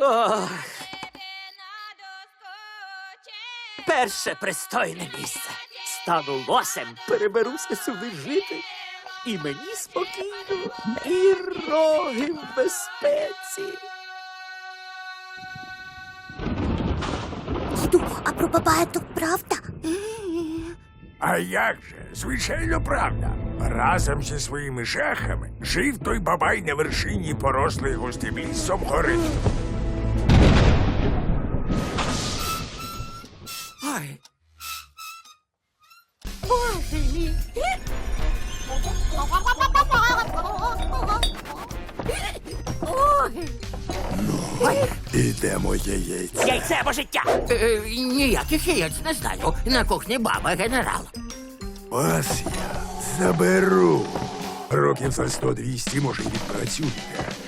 Ох, перше пристойне місце. Стану лосем, переберуся сюди жити. І мені спокійно, і роги в безпеці. Діду, а про бабая то правда? А як же, звичайно, правда. Разом зі своїми шахами жив той бабай на вершині порослої густим лісом гори. Ой, Ідемо яєць. яйце або життя. Е, ніяких яєць не знаю. На кухні баба генерал. Вас я заберу. Років за 100-200, може, й відпрацюєте.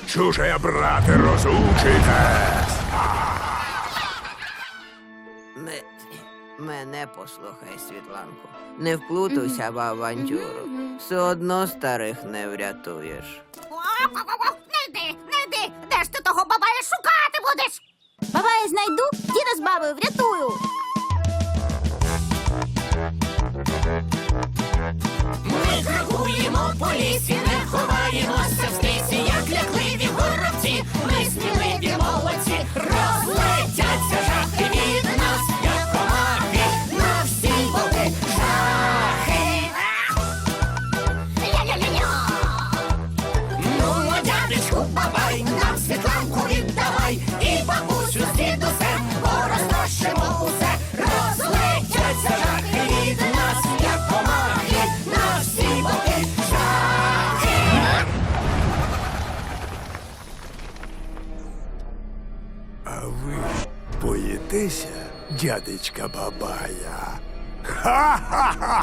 Чуже, брате, розучитесь. Ме- Мене послухай, Світланку. Не вплутуйся в авантюру. Все одно старих не врятуєш. Не йди, того бабая шукати будеш? Бабая знайду, А ви боїтеся, дядечка бабая? Ха-ха-ха-ха-ха!